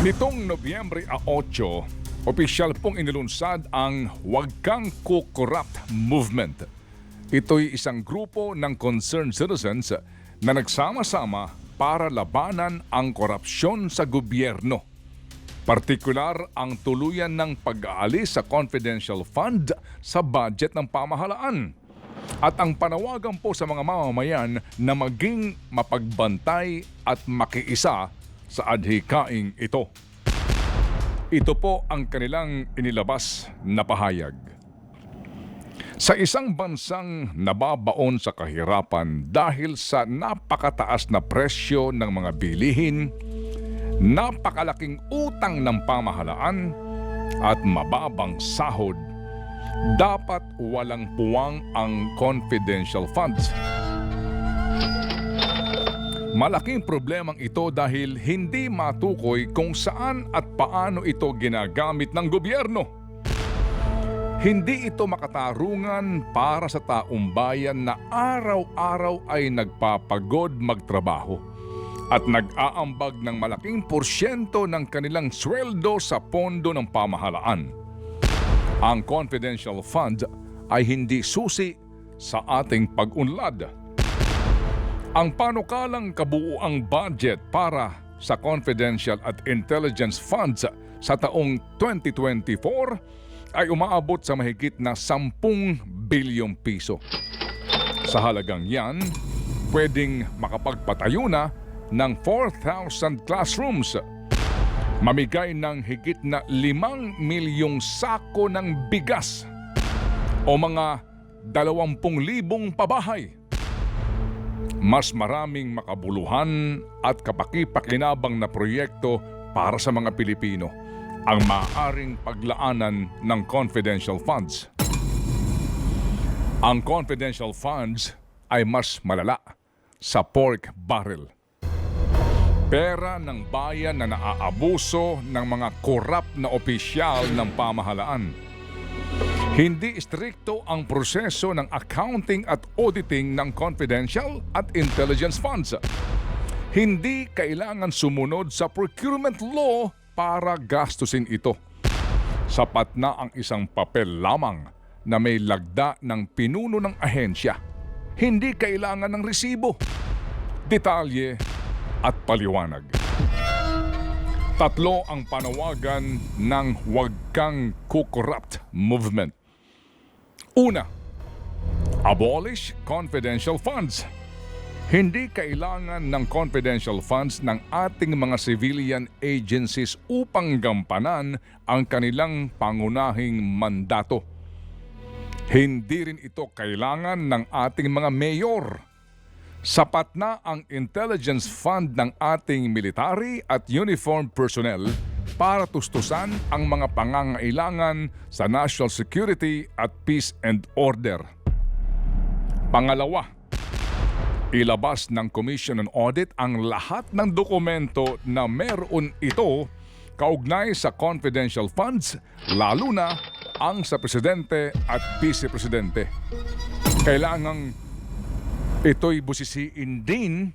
Nitong Nobyembre 8, opisyal pong inilunsad ang Huwag Kang Kukorrupt Movement. Ito'y isang grupo ng concerned citizens na nagsama-sama para labanan ang korupsyon sa gobyerno. Partikular ang tuluyan ng pag-aalis sa confidential fund sa budget ng pamahalaan. At ang panawagan po sa mga mamamayan na maging mapagbantay at makiisa sa adhikaing ito. Ito po ang kanilang inilabas na pahayag. Sa isang bansang nababaon sa kahirapan dahil sa napakataas na presyo ng mga bilihin, napakalaking utang ng pamahalaan at mababang sahod, dapat walang puwang ang confidential funds. Malaking problemang ito dahil hindi matukoy kung saan at paano ito ginagamit ng gobyerno. Hindi ito makatarungan para sa taong bayan na araw-araw ay nagpapagod magtrabaho at nag-aambag ng malaking porsyento ng kanilang sweldo sa pondo ng pamahalaan. Ang confidential fund ay hindi susi sa ating pag-unlad. Ang panukalang kabuuang budget para sa confidential at intelligence funds sa taong 2024 ay umaabot sa mahigit na 10 bilyong piso. Sa halagang yan, pwedeng makapagpatayo na ng 4,000 classrooms, mamigay ng higit na 5 milyong sako ng bigas o mga 20,000 pabahay mas maraming makabuluhan at kapakipakinabang na proyekto para sa mga Pilipino ang maaaring paglaanan ng confidential funds. Ang confidential funds ay mas malala sa pork barrel. Pera ng bayan na naaabuso ng mga korap na opisyal ng pamahalaan. Hindi istrikto ang proseso ng accounting at auditing ng confidential at intelligence funds. Hindi kailangan sumunod sa procurement law para gastusin ito. Sapat na ang isang papel lamang na may lagda ng pinuno ng ahensya. Hindi kailangan ng resibo, detalye at paliwanag. Tatlo ang panawagan ng Huwag Kang Kukorrupt movement. Una, abolish confidential funds. Hindi kailangan ng confidential funds ng ating mga civilian agencies upang gampanan ang kanilang pangunahing mandato. Hindi rin ito kailangan ng ating mga mayor. Sapat na ang intelligence fund ng ating military at uniformed personnel para tustusan ang mga pangangailangan sa national security at peace and order. Pangalawa, ilabas ng Commission on Audit ang lahat ng dokumento na meron ito kaugnay sa confidential funds, lalo na ang sa presidente at vice-presidente. Kailangang ito'y busisiin din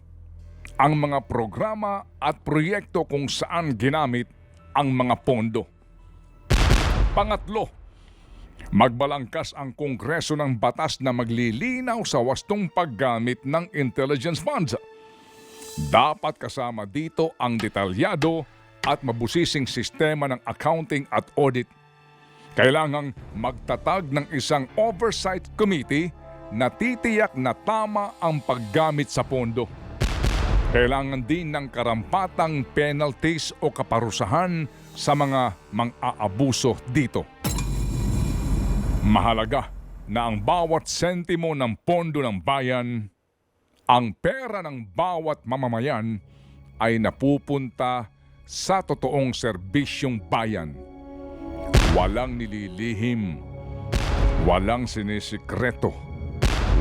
ang mga programa at proyekto kung saan ginamit ang mga pondo. Pangatlo, magbalangkas ang Kongreso ng batas na maglilinaw sa wastong paggamit ng intelligence funds. Dapat kasama dito ang detalyado at mabusising sistema ng accounting at audit. Kailangang magtatag ng isang oversight committee na titiyak na tama ang paggamit sa pondo. Kailangan din ng karampatang penalties o kaparusahan sa mga mang-aabuso dito. Mahalaga na ang bawat sentimo ng pondo ng bayan, ang pera ng bawat mamamayan ay napupunta sa totoong serbisyong bayan. Walang nililihim, walang sinisikreto,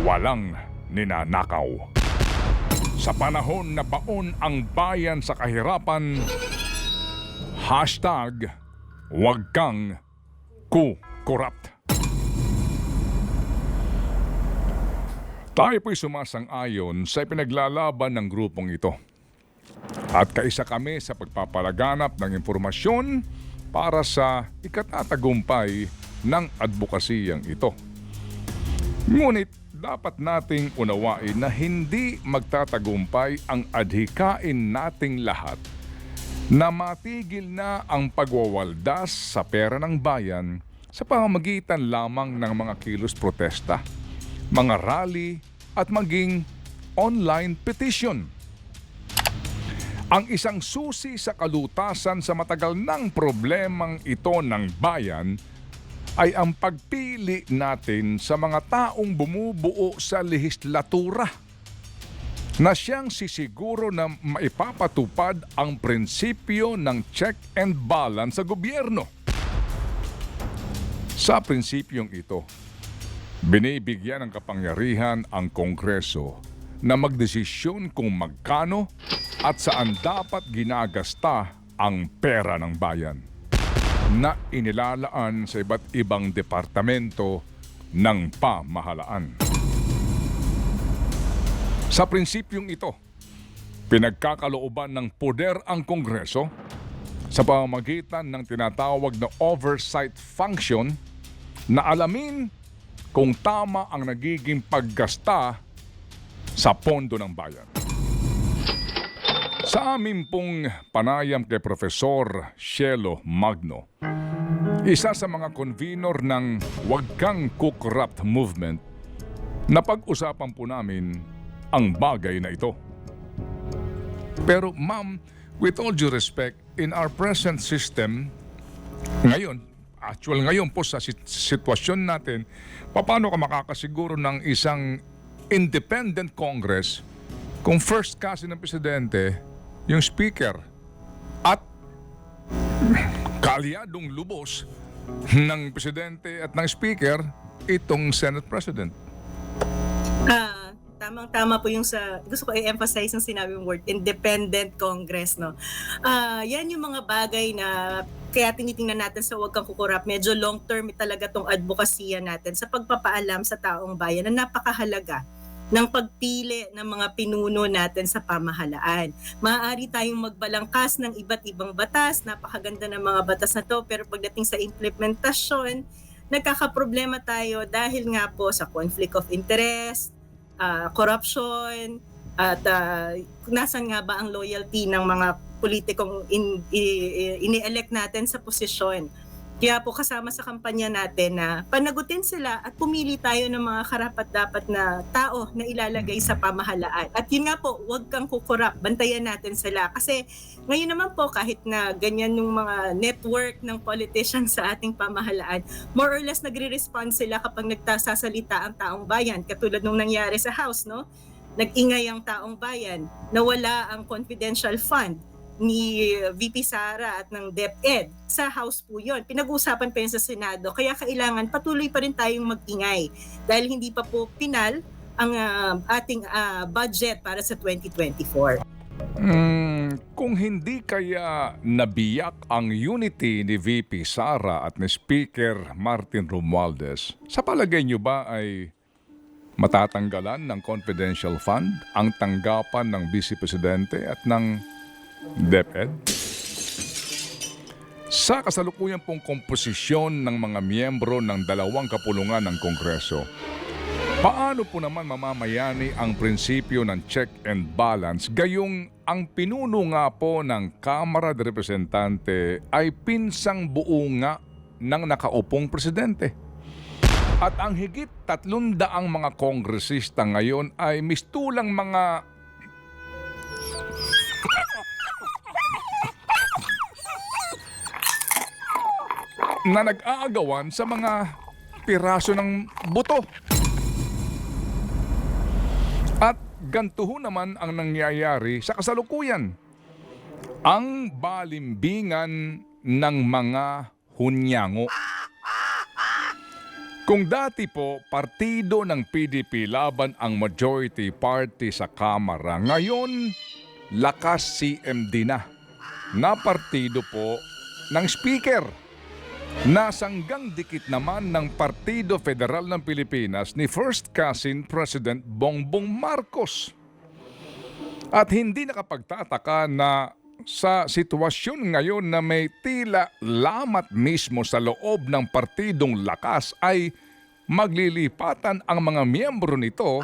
walang ninanakaw. Sa panahon na baon ang bayan sa kahirapan, hashtag wag kang ku-corrupt. Tayo po'y sumasang-ayon sa ipinaglalaban ng grupong ito. At kaisa kami sa pagpapalaganap ng impormasyon para sa ikatatagumpay ng advokasiyang ito. Ngunit dapat nating unawain na hindi magtatagumpay ang adhikain nating lahat na matigil na ang pagwawaldas sa pera ng bayan sa pamamagitan lamang ng mga kilos protesta, mga rally at maging online petition. Ang isang susi sa kalutasan sa matagal ng problemang ito ng bayan ay ang pagpili natin sa mga taong bumubuo sa lehislatura na siyang sisiguro na maipapatupad ang prinsipyo ng check and balance sa gobyerno. Sa prinsipyong ito, binibigyan ng kapangyarihan ang Kongreso na magdesisyon kung magkano at saan dapat ginagasta ang pera ng bayan na inilalaan sa iba't ibang departamento ng pamahalaan. Sa prinsipyong ito, pinagkakalooban ng poder ang Kongreso sa pamamagitan ng tinatawag na oversight function na alamin kung tama ang nagiging paggasta sa pondo ng bayan. Sa amin pong panayam kay Profesor Shelo Magno, isa sa mga convenor ng Wag Kang Kukorrupt Movement, napag-usapan po namin ang bagay na ito. Pero ma'am, with all due respect, in our present system, ngayon, actual ngayon po sa sit- sitwasyon natin, paano ka makakasiguro ng isang independent Congress kung first kasi ng presidente, yung speaker, at kalyadong lubos ng presidente at ng speaker, itong Senate President. Ah, tamang-tama po yung sa gusto ko i-emphasize yung sinabi mong word independent congress no. Ah, yan yung mga bagay na kaya tinitingnan natin sa wag kang kukurap medyo long term talaga tong advokasya natin sa pagpapaalam sa taong bayan na napakahalaga ng pagpili ng mga pinuno natin sa pamahalaan. Maaari tayong magbalangkas ng iba't ibang batas, napakaganda ng mga batas na to, pero pagdating sa implementasyon, nagkakaproblema tayo dahil nga po sa conflict of interest, ah, corruption, at ah, nasan nga ba ang loyalty ng mga politikong in, i- i- ini-elect natin sa posisyon. Kaya po kasama sa kampanya natin na panagutin sila at pumili tayo ng mga karapat-dapat na tao na ilalagay sa pamahalaan. At yun nga po, huwag kang kukurap, bantayan natin sila. Kasi ngayon naman po kahit na ganyan yung mga network ng politicians sa ating pamahalaan, more or less nagre-respond sila kapag nagtasasalita ang taong bayan. Katulad nung nangyari sa House, no? Nag-ingay ang taong bayan, nawala ang confidential fund ni VP Sara at ng DepEd. Sa House po yun. Pinag-uusapan pa yun sa Senado. Kaya kailangan patuloy pa rin tayong mag-ingay dahil hindi pa po pinal ang ah, ating ah, budget para sa 2024. Hmm, kung hindi kaya nabiyak ang unity ni VP Sara at ni Speaker Martin Romualdez, sa palagay niyo ba ay matatanggalan ng confidential fund ang tanggapan ng Vice Presidente at ng DepEd? Sa kasalukuyan pong komposisyon ng mga miyembro ng dalawang kapulungan ng Kongreso, paano po naman mamamayani ang prinsipyo ng check and balance gayong ang pinuno nga po ng Kamara de Representante ay pinsang buo nga ng nakaupong presidente? At ang higit tatlong daang mga kongresista ngayon ay mistulang mga na nag-aagawan sa mga piraso ng buto. At ganito ho naman ang nangyayari sa kasalukuyan. Ang balimbingan ng mga hunyango. Kung dati po, partido ng PDP laban ang majority party sa Kamara, ngayon, lakas CMD na. Na partido po ng speaker. Nasanggang dikit naman ng Partido Federal ng Pilipinas ni First Cousin President Bongbong Marcos. At hindi nakapagtataka na sa sitwasyon ngayon na may tila lamat mismo sa loob ng partidong lakas ay maglilipatan ang mga miyembro nito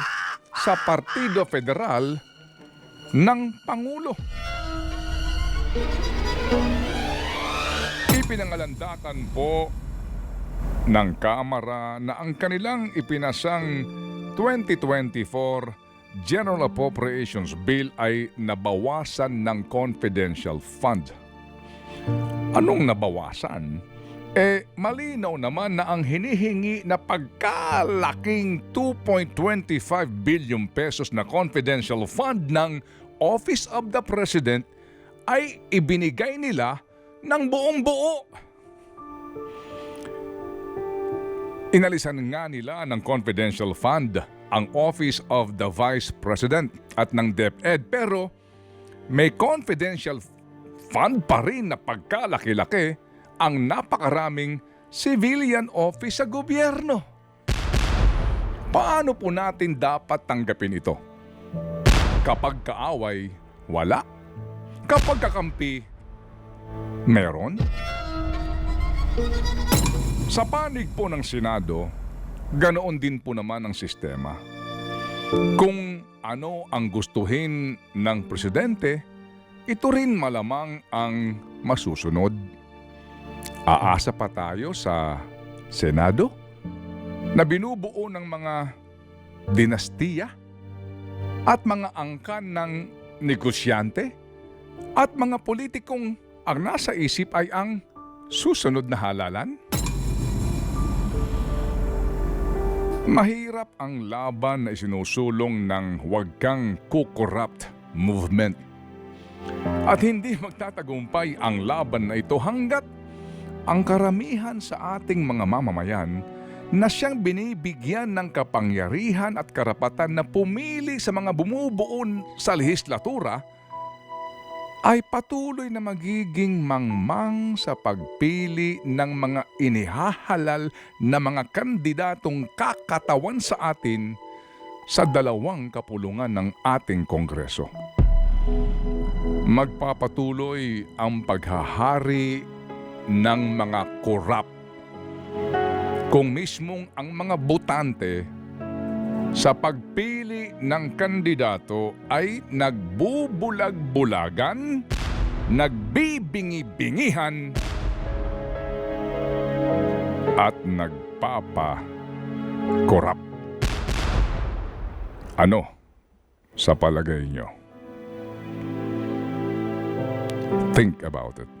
sa Partido Federal ng Pangulo. Ipinangalandakan po ng Kamara na ang kanilang ipinasang 2024 General Appropriations Bill ay nabawasan ng confidential fund. Anong nabawasan? Eh, malinaw naman na ang hinihingi na pagkalaking 2.25 billion pesos na confidential fund ng Office of the President ay ibinigay nila ng buong buo. Inalisan nga nila ng confidential fund ang Office of the Vice President at ng DepEd pero may confidential fund pa rin na pagkalaki-laki ang napakaraming civilian office sa gobyerno. Paano po natin dapat tanggapin ito? Kapag kaaway, wala. Kapag kakampi, meron. Sa panig po ng Senado, ganoon din po naman ang sistema. Kung ano ang gustuhin ng presidente, ito rin malamang ang masusunod. Aasa pa tayo sa Senado na binubuo ng mga dinastiya at mga angkan ng negosyante at mga politikong ang nasa isip ay ang susunod na halalan? Mahirap ang laban na isinusulong ng Huwag Kang Kukorrupt movement. At hindi magtatagumpay ang laban na ito hanggat ang karamihan sa ating mga mamamayan na siyang binibigyan ng kapangyarihan at karapatan na pumili sa mga bumubuo sa lehislatura ay patuloy na magiging mangmang sa pagpili ng mga inihahalal na mga kandidatong kakatawan sa atin sa dalawang kapulungan ng ating Kongreso. Magpapatuloy ang paghahari ng mga korap kung mismong ang mga botante sa pagpili ng kandidato ay nagbubulag-bulagan, nagbibingi-bingihan, at nagpapa-korap. Ano sa palagay nyo? Think about it.